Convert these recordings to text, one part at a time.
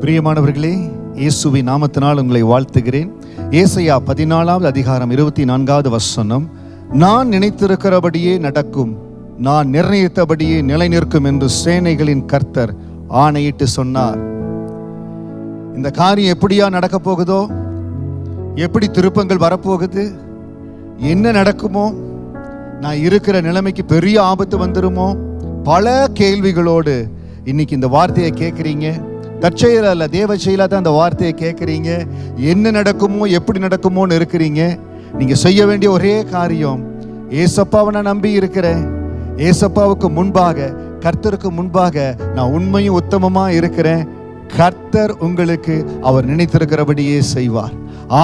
பிரியமானவர்களே இயேசுவி நாமத்தினால் உங்களை வாழ்த்துகிறேன். ஏசையா பதினாலாவது அதிகாரம் இருபத்தி நான்காவது வசனம் நான் நினைத்திருக்கிறபடியே நடக்கும் நான் நிர்ணயித்தபடியே நிலை நிற்கும் என்று சேனைகளின் கர்த்தர் ஆணையிட்டு சொன்னார். இந்த காரியம் எப்படியா நடக்க போகுதோ? எப்படி திருப்பங்கள் வரப்போகுது? என்ன நடக்குமோ? நான் இருக்கிற நிலைமைக்கு பெரிய ஆபத்து வந்துருமோ? பல கேள்விகளோடு இன்னைக்கு இந்த வார்த்தையை கேட்குறீங்க. தற்செயல இல்லை தேவ செயலாக தான் அந்த வார்த்தையை கேட்குறீங்க. என்ன நடக்குமோ எப்படி நடக்குமோன்னு இருக்கிறீங்க. நீங்கள் செய்ய வேண்டிய ஒரே காரியம் ஏசப்பாவை நான் நம்பி இருக்கிறேன். ஏசப்பாவுக்கு முன்பாக கர்த்தருக்கு முன்பாக நான் உண்மையும் உத்தமமாக இருக்கிறேன். கர்த்தர் உங்களுக்கு அவர் நினைத்திருக்கிறபடியே செய்வார்.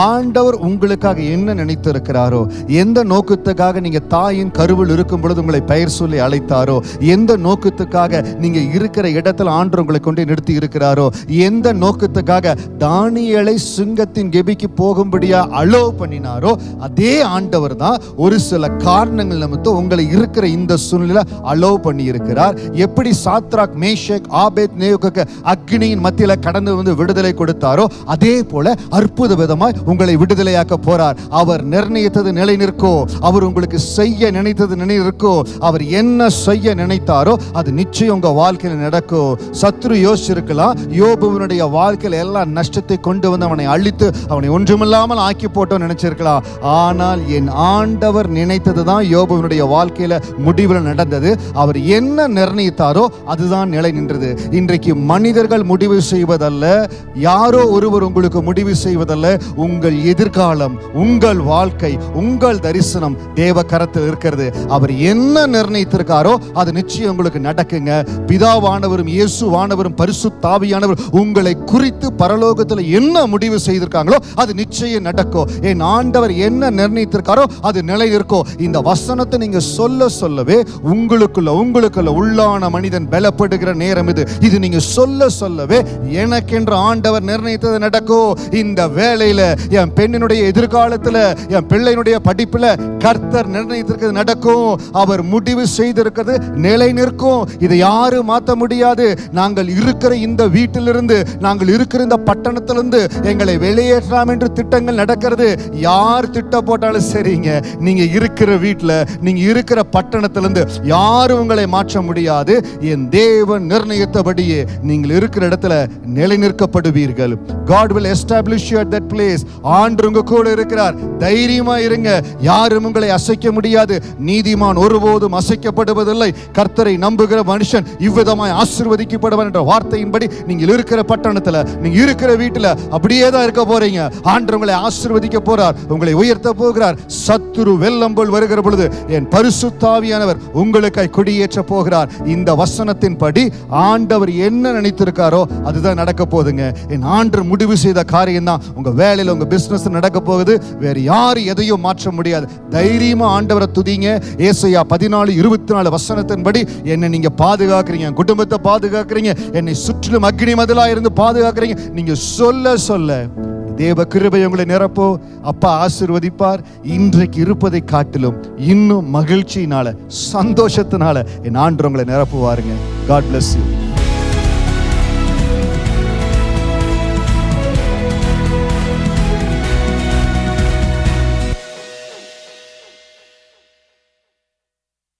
ஆண்டவர் உங்களுக்காக என்ன நினைத்திருக்கிறாரோ எந்த நோக்கத்துக்காக நீங்க தாயின் கருவில் இருக்கும் பொழுது உங்களை பெயர் சொல்லி அழைத்தாரோ எந்த நோக்கத்துக்காக நீங்க இருக்கிற இடத்துல ஆண்டு உங்களை கொண்டு நிறுத்தி இருக்கிறாரோ எந்த நோக்கத்துக்காக தானியலை சிங்கத்தின் கெபிக்கு போகும்படியா அலோ பண்ணினாரோ அதே ஆண்டவர் தான் ஒரு சில காரணங்கள் நமக்கு உங்களை இருக்கிற இந்த சூழ்நிலை அலோ பண்ணி இருக்கிறார் எப்படி சாத்ராக் மேஷக் ஆபேத் நேயோக்கு அக்னியின் மத்தியில் கடந்து வந்து விடுதலை கொடுத்தாரோ அதே போல அற்புத விதமாக உங்களை விடுதலையாக்க போறார். அவர் நிர்ணயித்தது நிலை நிற்கோ. அவர் உங்களுக்கு செய்ய நினைத்தது நிலை நிற்கோ. அவர் என்ன செய்ய நினைத்தாரோ அது நிச்சயம் உங்க வாழ்க்கையில நடக்கும். சத்ரு யோசிச்சிருக்கலாம். யோபுவனுடைய வாழ்க்கையில எல்லா நஷ்டத்தை கொண்டு வந்து அவனை அழித்து அவனை ஒன்றுமில்லாமல் ஆக்கி போட்டோம் நினைச்சிருக்கலாம். ஆனால் என் ஆண்டவர் நினைத்தது தான் யோபுவனுடைய வாழ்க்கையில முடிவில் நடந்தது. அவர் என்ன நிர்ணயித்தாரோ அதுதான் நிலை நின்றது. இன்றைக்கு மனிதர்கள் முடிவு செய்வதல்ல. யாரோ ஒருவர் உங்களுக்கு முடிவு செய்வதல்ல. உங்கள் எதிர்காலம் உங்கள் வாழ்க்கை உங்கள் தரிசனம் தேவ கரத்தில் இருக்கிறது. அவர் என்ன நிர்ணயித்திருக்காரோ அது நிச்சயம் உங்களுக்கு நடக்குங்க. பிதாவானவரும் இயேசுவானவரும் பரிசுத்தாவியானவர் உங்களை குறித்து பரலோகத்தில் என்ன முடிவு செய்திருக்காங்களோ அது நிச்சயம் நடக்கும். என் ஆண்டவர் என்ன நிர்ணயித்திருக்காரோ அது நிலை இருக்கும் இந்த வசனத்தை நீங்க சொல்ல சொல்லவே உங்களுக்குள்ள உங்களுக்குள்ள உள்ளான மனிதன் பலப்படுகிற நேரம் இது. இது நீங்க சொல்ல சொல்லவே எனக்கென்று ஆண்டவர் நிர்ணயித்தது நடக்கும் இந்த வேலையில என் பெண்ணினுடைய எதிர்காலத்தில் என் பிள்ளையினுடைய படிப்பில் கர்த்தர் நிர்ணயித்திருக்கிறது நடக்கும். அவர் முடிவு செய்திருக்கிறது நிலை நிற்கும். இதை யாரும் மாற்ற முடியாது. நாங்கள் இருக்கிற இந்த வீட்டிலிருந்து நாங்கள் இருக்கிற இந்த பட்டணத்திலிருந்து எங்களை வெளியேற்றலாம் என்று திட்டங்கள் நடக்கிறது. யார் திட்டம் போட்டாலும் சரிங்க. நீங்கள் இருக்கிற வீட்டில் நீங்கள் இருக்கிற பட்டணத்திலிருந்து யாரும் உங்களை மாற்ற முடியாது. என் தேவன் நிர்ணயித்தபடியே நீங்கள் இருக்கிற இடத்துல நிலை நிற்கப்படுவீர்கள் God establish you at that place place ஆண்டு உங்க கூட இருக்கிறார். தைரியமா இருங்க. யாரும் உங்களை அசைக்க முடியாது. நீதிமான் ஒருபோதும் அசைக்கப்படுவதில்லை. கர்த்தரை நம்புகிற மனுஷன் இவ்விதமாய் ஆசீர்வதிக்கப்படுவான் என்ற வார்த்தையின்படி நீங்கள் இருக்கிற பட்டணத்துல நீங்க இருக்கிற வீட்டுல அப்படியே தான் இருக்க போறீங்க. ஆண்டு உங்களை ஆசிர்வதிக்க போறார். உங்களை உயர்த்த போகிறார். சத்துரு வெள்ளம் போல் வருகிற பொழுது என் பரிசுத்தாவியானவர் உங்களுக்காய் குடியேற்ற போகிறார். இந்த வசனத்தின்படி ஆண்டவர் என்ன நினைத்திருக்காரோ அதுதான் நடக்க போகுதுங்க. என் ஆண்டு முடிவு செய்த காரியம் தான் உங்க வேலையில உங்க பிசினஸ் நடக்க போகுது. வேற யார் எதையும் மாற்ற முடியாது. தைரியமா ஆண்டவரை துதிங்க. ஏசையா பதினாலு இருபத்தி நாலு வசனத்தின்படி என்னை நீங்க பாதுகாக்கிறீங்க. என் குடும்பத்தை பாதுகாக்கிறீங்க. என்னை சுற்றிலும் அக்னி மதிலா இருந்து பாதுகாக்கிறீங்க. நீங்க சொல்ல சொல்ல தேவ கிருபை உங்களை நிரப்போ. அப்பா ஆசிர்வதிப்பார். இன்றைக்கு இருப்பதை காட்டிலும் இன்னும் மகிழ்ச்சியினால சந்தோஷத்தினால என் ஆண்டு உங்களை நிரப்புவாருங்க. God bless you